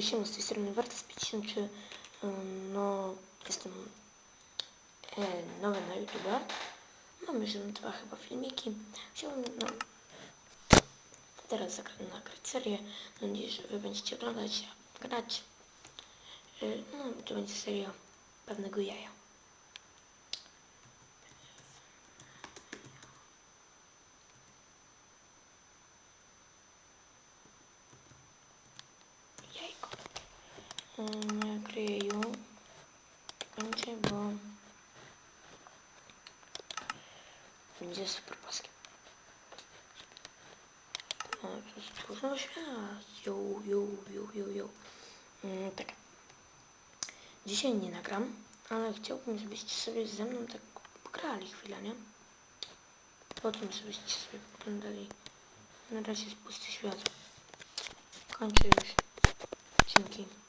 Siema, z tej strony 50, czy ym, no jestem e, nowy na YouTube. Mam już dwa chyba filmiki. Chciałbym no, teraz nagrać serię. Mam nadzieję, że wy będziecie oglądać, grać. E, no, to będzie seria pewnego jaja. Kryję ją. Będzie, bo będzie super paskiem. No, to jest dużo świat. Jo, jo, jo, jo, jo. Mm, tak. Dzisiaj nie nagram, ale chciałbym, żebyście sobie ze mną tak pograli chwilę, nie? Potem żebyście sobie oglądali. Na razie jest pusty świat. Kończę już. Dzięki.